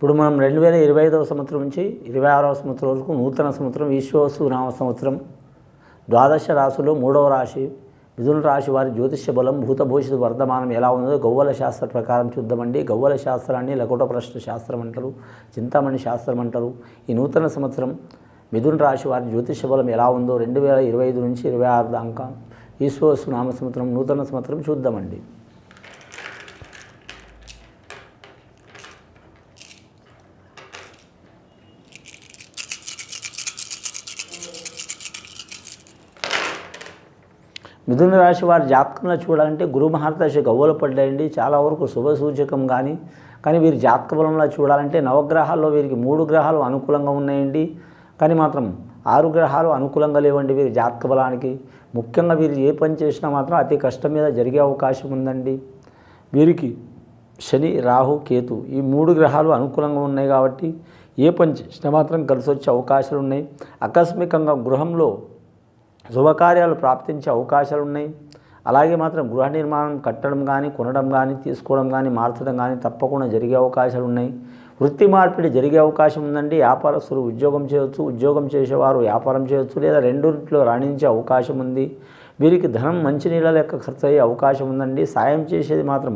ఇప్పుడు మనం రెండు వేల ఇరవై ఐదవ సంవత్సరం నుంచి ఇరవై ఆరవ సంవత్సరం వరకు నూతన సంవత్సరం విశ్వసు నామ సంవత్సరం. ద్వాదశ రాశిలో మూడవ రాశి మిథున రాశి వారి జ్యోతిష్య బలం భూతభూషిత వర్ధమానం ఎలా ఉందో గౌవల శాస్త్ర ప్రకారం చూద్దామండి. గవ్వల శాస్త్రాన్ని లకుట ప్రశ్న శాస్త్రం అంటారు చింతామణి శాస్త్రం అంటారు. ఈ నూతన సంవత్సరం మిథున రాశి వారి జ్యోతిష్య బలం ఎలా ఉందో రెండు వేల ఇరవై ఐదు నుంచి ఇరవై ఆరు దాకా ఈశ్వసు నామ సంవత్సరం నూతన సంవత్సరం చూద్దామండి. మిథున రాశి వారి జాతకంలో చూడాలంటే గురు మహారదశ గవ్వలు పడ్డాయండి. చాలా వరకు శుభ సూచకం కానీ కానీ వీరి జాతక బలంలో చూడాలంటే నవగ్రహాల్లో వీరికి మూడు గ్రహాలు అనుకూలంగా ఉన్నాయండి. కానీ మాత్రం ఆరు గ్రహాలు అనుకూలంగా లేవండి వీరి జాతక బలానికి. ముఖ్యంగా వీరు ఏ పని చేసినా మాత్రం అతి కష్టం మీద జరిగే అవకాశం ఉందండి. వీరికి శని రాహు కేతు ఈ మూడు గ్రహాలు అనుకూలంగా ఉన్నాయి కాబట్టి ఏ పని చేసినా మాత్రం కలిసి వచ్చే అవకాశాలు ఉన్నాయి. ఆకస్మికంగా గృహంలో శుభకార్యాలు ప్రాప్తించే అవకాశాలు ఉన్నాయి అలాగే మాత్రం గృహ నిర్మాణం కట్టడం కానీ కొనడం కానీ తీసుకోవడం కానీ మార్చడం కానీ తప్పకుండా జరిగే అవకాశాలు ఉన్నాయి వృత్తి మార్పిడి జరిగే అవకాశం ఉందండి. వ్యాపారస్తులు ఉద్యోగం చేయవచ్చు ఉద్యోగం చేసేవారు వ్యాపారం చేయవచ్చు లేదా రెండింటిలో రాణించే అవకాశం ఉంది. వీరికి ధనం మంచినీళ్ళ లెక్క ఖర్చు అయ్యే అవకాశం ఉందండి. సాయం చేసేది మాత్రం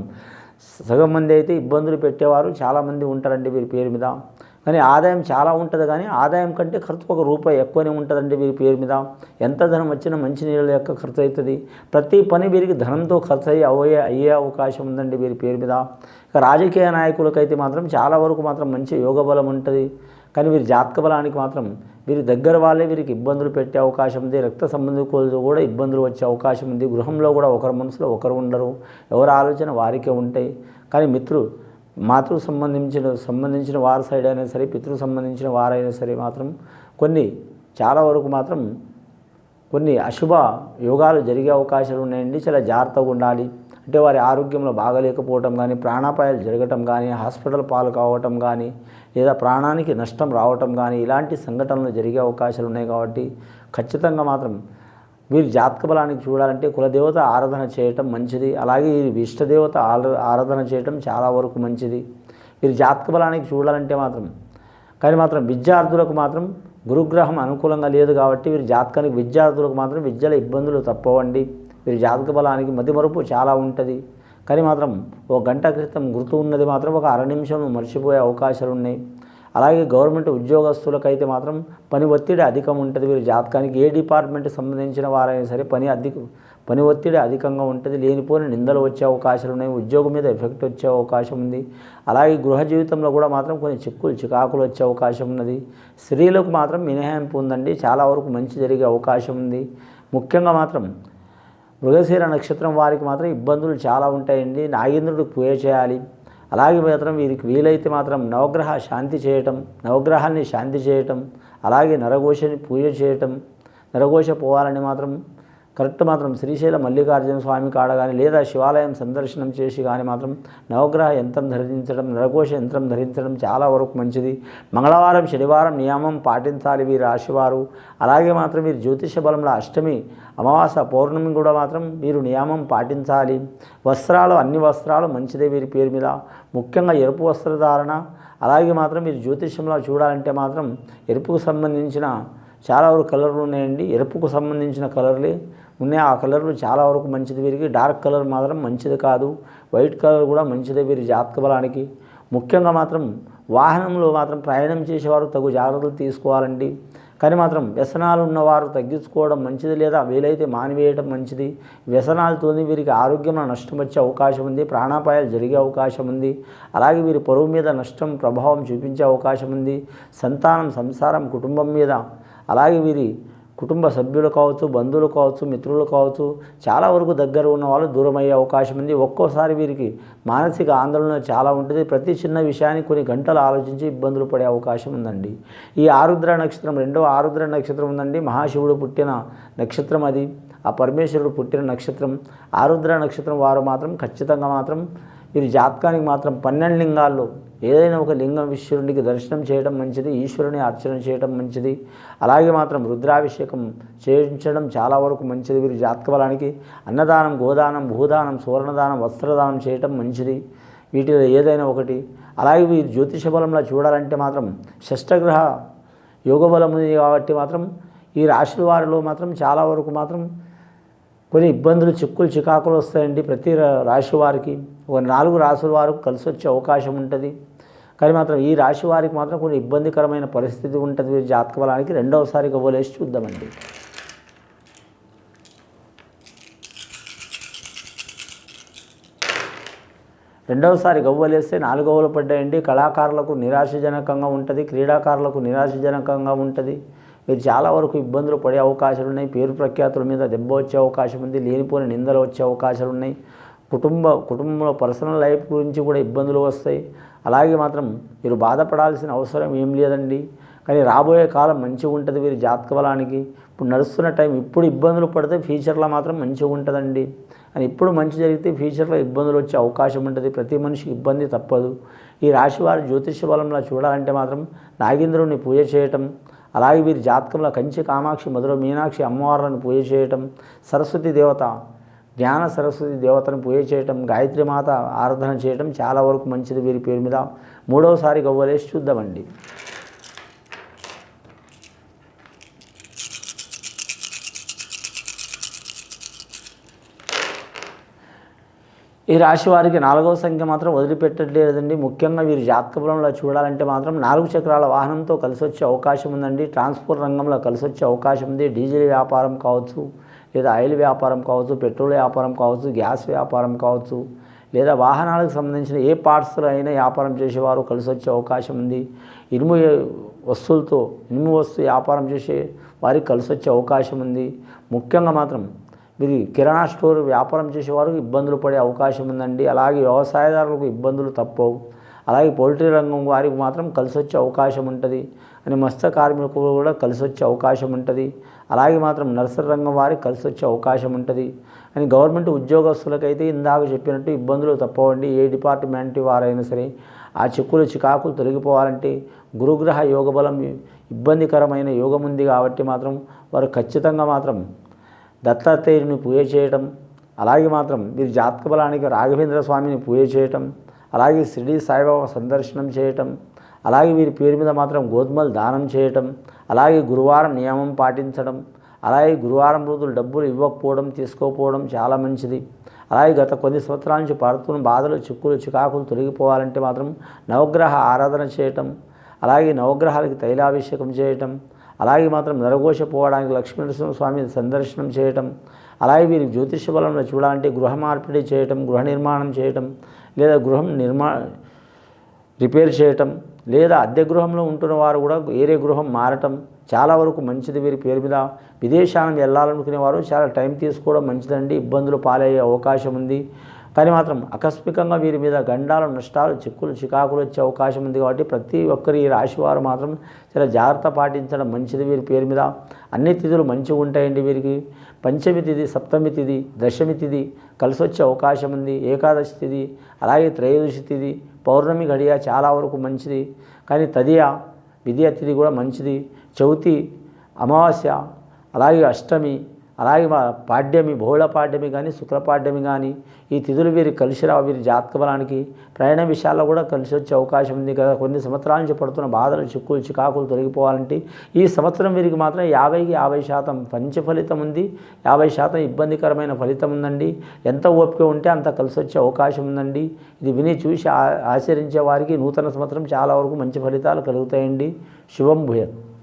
సగం మంది అయితే ఇబ్బందులు పెట్టేవారు. చాలామంది ఉంటారండి వీరి పేరు మీద. కానీ ఆదాయం చాలా ఉంటుంది కానీ ఆదాయం కంటే ఖర్చు ఒక రూపాయి ఎక్కువనే ఉంటుందండి వీరి పేరు మీద. ఎంత ధనం వచ్చినా మంచి నీళ్ళ యొక్క ఖర్చు అవుతుంది ప్రతి పని వీరికి ధనంతో ఖర్చు అయ్యి అయ్యే అయ్యే అవకాశం ఉందండి వీరి పేరు మీద. ఇక రాజకీయ నాయకులకైతే మాత్రం చాలా వరకు మాత్రం మంచి యోగ బలం ఉంటుంది. కానీ వీరి జాతక బలానికి మాత్రం వీరి దగ్గర వాళ్ళే వీరికి ఇబ్బందులు పెట్టే అవకాశం ఉంది. రక్త సంబంధికులతో కూడా ఇబ్బందులు వచ్చే అవకాశం ఉంది. గృహంలో కూడా ఒకరి మనసులో ఒకరు ఉండరు. ఎవరి ఆలోచన వారికే ఉంటాయి. కానీ మిత్రు మాతృ సంబంధించిన సంబంధించిన వారి సైడ్ అయినా సరే పితృ సంబంధించిన వారైనా సరే మాత్రం కొన్ని చాలా వరకు మాత్రం కొన్ని అశుభ యోగాలు జరిగే అవకాశాలు ఉన్నాయండి. చాలా జాగ్రత్తగా ఉండాలి. అంటే వారి ఆరోగ్యంలో బాగలేకపోవటం కానీ ప్రాణాపాయాలు జరగటం కానీ హాస్పిటల్ పాలు కావటం కానీ లేదా ప్రాణానికి నష్టం రావటం కానీ ఇలాంటి సంఘటనలు జరిగే అవకాశాలు ఉన్నాయి కాబట్టి ఖచ్చితంగా మాత్రం వీరి జాతక బలానికి చూడాలంటే కులదేవత ఆరాధన చేయటం మంచిది. అలాగే వీరి ఇష్టదేవత ఆర- ఆరాధన చేయటం చాలా వరకు మంచిది. వీరి జాతక బలానికి చూడాలంటే మాత్రం కానీ మాత్రం విద్యార్థులకు మాత్రం గురుగ్రహం అనుకూలంగా లేదు కాబట్టి వీరి జాతకానికి విద్యార్థులకు మాత్రం విద్యల ఇబ్బందులు తప్పవండి. వీరి జాతక బలానికి మతిమరుపు చాలా ఉంటుంది. కానీ మాత్రం ఒక గంట క్రితం గుర్తు ఉన్నది మాత్రం ఒక అర నిమిషం మర్చిపోయే అవకాశాలు ఉన్నాయి అలాగే గవర్నమెంట్ ఉద్యోగస్తులకైతే మాత్రం పని ఒత్తిడి అధికం ఉంటుంది. వీరి జాతకానికి ఏ డిపార్ట్మెంట్ సంబంధించిన వారైనా సరే పని అధిక పని ఒత్తిడి అధికంగా ఉంటుంది. లేనిపోని నిందలు వచ్చే అవకాశాలు ఉన్నాయి. ఉద్యోగం మీద ఎఫెక్ట్ వచ్చే అవకాశం ఉంది. అలాగే గృహ జీవితంలో కూడా మాత్రం కొన్ని చిక్కులు చికాకులు వచ్చే అవకాశం ఉన్నది. స్త్రీలకు మాత్రం మినహాయింపు ఉందండి. చాలా వరకు మంచి జరిగే అవకాశం ఉంది. ముఖ్యంగా మాత్రం మృగశీర నక్షత్రం వారికి మాత్రం ఇబ్బందులు చాలా ఉంటాయండి. నాగేంద్రుడికి పూజ చేయాలి. అలాగే మాత్రం వీరికి వీలైతే మాత్రం నవగ్రహ శాంతి చేయటం నవగ్రహాన్ని శాంతి చేయటం అలాగే నరఘోషని పూజ చేయటం నరఘోష పోవాలని మాత్రం కరెక్ట్ మాత్రం శ్రీశైల మల్లికార్జున స్వామి కాడ కానీ లేదా శివాలయం సందర్శనం చేసి కానీ మాత్రం నవగ్రహ యంత్రం ధరించడం నరకోశ యంత్రం ధరించడం చాలా వరకు మంచిది. మంగళవారం శనివారం నియమం పాటించాలి వీరి రాశివారు అలాగే మాత్రం మీరు జ్యోతిష బలంలో అష్టమి అమావాస పౌర్ణమి కూడా మాత్రం మీరు నియమం పాటించాలి. వస్త్రాలు అన్ని వస్త్రాలు మంచిదే వీరి పేరు మీద. ముఖ్యంగా ఎరుపు వస్త్రధారణ. అలాగే మాత్రం మీరు జ్యోతిష్యంలో చూడాలంటే మాత్రం ఎరుపుకు సంబంధించిన చాలా వరకు కలర్లు ఉన్నాయండి. ఎరుపుకు సంబంధించిన కలర్లే ఉన్నాయి. ఆ కలర్లు చాలా వరకు మంచిది వీరికి. డార్క్ కలర్ మాత్రం మంచిది కాదు. వైట్ కలర్ కూడా మంచిదే వీరి జాతక బలానికి. ముఖ్యంగా మాత్రం వాహనంలో మాత్రం ప్రయాణం చేసేవారు తగు జాగ్రత్తలు తీసుకోవాలండి. కానీ మాత్రం వ్యసనాలు ఉన్నవారు తగ్గించుకోవడం మంచిది లేదా వీలైతే మానివేయడం మంచిది. వ్యసనాలతో వీరికి ఆరోగ్యంలో నష్టం వచ్చే అవకాశం ఉంది. ప్రాణాపాయాలు జరిగే అవకాశం ఉంది. అలాగే వీరి పొరుగు మీద నష్టం ప్రభావం చూపించే అవకాశం ఉంది. సంతానం సంసారం కుటుంబం మీద. అలాగే వీరి కుటుంబ సభ్యులు కావచ్చు బంధువులు కావచ్చు మిత్రులు కావచ్చు చాలా వరకు దగ్గర ఉన్న వాళ్ళు దూరం అయ్యే అవకాశం ఉంది. ఒక్కోసారి వీరికి మానసిక ఆందోళన చాలా ఉంటుంది. ప్రతి చిన్న విషయానికి కొన్ని గంటలు ఆలోచించి ఇబ్బందులు పడే అవకాశం ఉందండి. ఈ ఆరుద్ర నక్షత్రం రెండవ ఆరుద్ర నక్షత్రం ఉందండి. మహాశివుడు పుట్టిన నక్షత్రం అది. ఆ పరమేశ్వరుడు పుట్టిన నక్షత్రం. ఆరుద్ర నక్షత్రం వారు మాత్రం ఖచ్చితంగా మాత్రం వీరి జాతకానికి మాత్రం పన్నెండు లింగాల్లో ఏదైనా ఒక లింగం ఈశ్వరునికి దర్శనం చేయడం మంచిది ఈశ్వరుని అర్చన చేయడం మంచిది. అలాగే మాత్రం రుద్రాభిషేకం చేయించడం చాలా వరకు మంచిది. వీరి జాతక బలానికి అన్నదానం గోదానం భూదానం సువర్ణదానం వస్త్రదానం చేయటం మంచిది. వీటిలో ఏదైనా ఒకటి. అలాగే వీరి జ్యోతిష బలంలో చూడాలంటే మాత్రం షష్టగ్రహ యోగ బలం ఉంది కాబట్టి మాత్రం ఈ రాశుల వారిలో మాత్రం చాలా వరకు మాత్రం కొన్ని ఇబ్బందులు చిక్కులు చికాకులు వస్తాయండి ప్రతి రాశి వారికి. ఒక నాలుగు రాశుల వారికి కలిసి వచ్చే అవకాశం ఉంటుంది. కానీ మాత్రం ఈ రాశి వారికి మాత్రం కొన్ని ఇబ్బందికరమైన పరిస్థితి ఉంటుంది. వీరి జాతక బలానికి రెండవసారి గవ్వలేసి చూద్దామండి. రెండవసారి గవ్వలేస్తే నాలుగవలు పడ్డాయండి. కళాకారులకు నిరాశజనకంగా ఉంటుంది. క్రీడాకారులకు నిరాశజనకంగా ఉంటుంది. మీరు చాలా వరకు ఇబ్బందులు పడే అవకాశాలు ఉన్నాయి. పేరు ప్రఖ్యాతుల మీద దెబ్బ వచ్చే అవకాశం ఉంది. లేనిపోని నిందలు వచ్చే అవకాశాలు ఉన్నాయి. కుటుంబ కుటుంబంలో పర్సనల్ లైఫ్ గురించి కూడా ఇబ్బందులు వస్తాయి. అలాగే మాత్రం మీరు బాధపడాల్సిన అవసరం ఏం లేదండి. కానీ రాబోయే కాలం మంచిగా ఉంటుంది వీరి జాతక బలానికి ఇప్పుడు నడుస్తున్న టైం ఇప్పుడు ఇబ్బందులు పడితే ఫ్యూచర్లో మాత్రం మంచిగా ఉంటుందండి. అని ఇప్పుడు మంచి జరిగితే ఫ్యూచర్లో ఇబ్బందులు వచ్చే అవకాశం ఉంటుంది. ప్రతి మనిషికి ఇబ్బంది తప్పదు. ఈ రాశి వారి జ్యోతిష బలంలో చూడాలంటే మాత్రం నాగేంద్రుడిని పూజ చేయటం అలాగే వీరి జాతకంలో కంచి కామాక్షి మధుర మీనాక్షి అమ్మవార్లను పూజ చేయటం సరస్వతి దేవత జ్ఞాన సరస్వతి దేవతను పూజ చేయటం గాయత్రి మాత ఆరాధన చేయటం చాలా వరకు మంచిది వీరి పేరు మీద. మూడవసారి గవ్వలేసి చూద్దామండి. ఈ రాశి వారికి నాలుగవ సంఖ్య మాత్రం వదిలిపెట్టట్లేదండి. ముఖ్యంగా వీరు జాతక బలంలో చూడాలంటే మాత్రం నాలుగు చక్రాల వాహనంతో కలిసి వచ్చే అవకాశం ఉందండి. ట్రాన్స్పోర్ట్ రంగంలో కలిసి వచ్చే అవకాశం ఉంది. డీజిల్ వ్యాపారం కావచ్చు లేదా ఆయిల్ వ్యాపారం కావచ్చు పెట్రోల్ వ్యాపారం కావచ్చు గ్యాస్ వ్యాపారం కావచ్చు లేదా వాహనాలకు సంబంధించిన ఏ పార్ట్స్లో అయినా వ్యాపారం చేసేవారు కలిసి వచ్చే అవకాశం ఉంది. ఇనుము వస్తువులతో ఇనుము వస్తువు వ్యాపారం చేసే వారికి కలిసి వచ్చే అవకాశం ఉంది. ముఖ్యంగా మాత్రం మీరు కిరాణా స్టోర్ వ్యాపారం చేసేవారు ఇబ్బందులు పడే అవకాశం ఉందండి. అలాగే వ్యవసాయదారులకు ఇబ్బందులు తప్పవు. అలాగే పౌల్ట్రీ రంగం వారికి మాత్రం కలిసి వచ్చే అవకాశం ఉంటుంది. అని మత్స్య కార్మికులు కూడా కలిసి వచ్చే అవకాశం ఉంటుంది. అలాగే మాత్రం నర్సరీ రంగం వారికి కలిసి వచ్చే అవకాశం ఉంటుంది. అని గవర్నమెంట్ ఉద్యోగస్తులకైతే ఇందాక చెప్పినట్టు ఇబ్బందులు తప్పవండి. ఏ డిపార్ట్మెంట్ వారైనా సరే ఆ చిక్కులు చికాకులు తొలగిపోవాలంటే గురుగ్రహ యోగ బలం ఇబ్బందికరమైన యోగం ఉంది కాబట్టి మాత్రం వారు ఖచ్చితంగా మాత్రం దత్తాత్రేయుని పూజ చేయటం అలాగే మాత్రం వీరి జాతక బలానికి రాఘవేంద్ర స్వామిని పూజ చేయటం అలాగే షిరిడి సాయిబాబా సందర్శనం చేయటం అలాగే వీరి పేరు మీద మాత్రం గోధుమలు దానం చేయటం అలాగే గురువారం నియమం పాటించడం అలాగే గురువారం రోజులు డబ్బులు ఇవ్వకపోవడం తీసుకోకపోవడం చాలా మంచిది. అలాగే గత కొన్ని సంవత్సరాల నుంచి పడుతున్న బాధలు చిక్కులు చికాకులు తొలగిపోవాలంటే మాత్రం నవగ్రహ ఆరాధన చేయటం అలాగే నవగ్రహాలకి తైలాభిషేకం చేయటం అలాగే మాత్రం నరఘోష పోవడానికి సందర్శనం చేయటం అలాగే వీరి జ్యోతిష బలంలో చూడాలంటే గృహ మార్పిడి చేయటం గృహ నిర్మాణం చేయటం లేదా గృహం నిర్మా రిపేర్ చేయటం లేదా అద్దె గృహంలో ఉంటున్న వారు కూడా వేరే గృహం మారటం చాలా వరకు మంచిది వీరి పేరు మీద. విదేశాలను వెళ్ళాలనుకునే వారు చాలా టైం తీసుకోవడం మంచిదండి. ఇబ్బందులు పాలయ్యే అవకాశం ఉంది. కానీ మాత్రం ఆకస్మికంగా వీరి మీద గండాలు నష్టాలు చిక్కులు చికాకులు వచ్చే అవకాశం ఉంది కాబట్టి ప్రతి ఒక్కరి ఈ రాశి వారు మాత్రం చాలా జాగ్రత్త పాటించడం మంచిది వీరి పేరు మీద. అన్ని తిథులు మంచిగా ఉంటాయండి వీరికి. పంచమి తిథి సప్తమి తిథి దశమి తిథి కలిసి వచ్చే అవకాశం ఉంది. ఏకాదశి తిథి అలాగే త్రయోదశి తిథి పౌర్ణమి గడియ చాలా వరకు మంచిది. కానీ తదియ విద్యా తిథి కూడా మంచిది. చవితి అమావాస్య అలాగే అష్టమి అలాగే మా పాడ్యమి బహుళ పాడ్యమి కానీ శుక్లపాడ్యమి కానీ ఈ తిథులు వీరి కలిసి రావు వీరి జాతక బలానికి ప్రయాణ విషయాల్లో కూడా కలిసి వచ్చే అవకాశం ఉంది కదా. కొన్ని సంవత్సరాల నుంచి పడుతున్న బాధలు చిక్కులు చికాకులు తొలగిపోవాలంటే ఈ సంవత్సరం వీరికి మాత్రం యాభైకి యాభై శాతం మంచి ఫలితం ఉంది. యాభై శాతం ఇబ్బందికరమైన ఫలితం ఉందండి. ఎంత ఓపిక ఉంటే అంత కలిసి వచ్చే అవకాశం ఉందండి. ఇది విని చూసి ఆచరించే వారికి నూతన సంవత్సరం చాలా వరకు మంచి ఫలితాలు కలుగుతాయండి. శుభం భూయత్.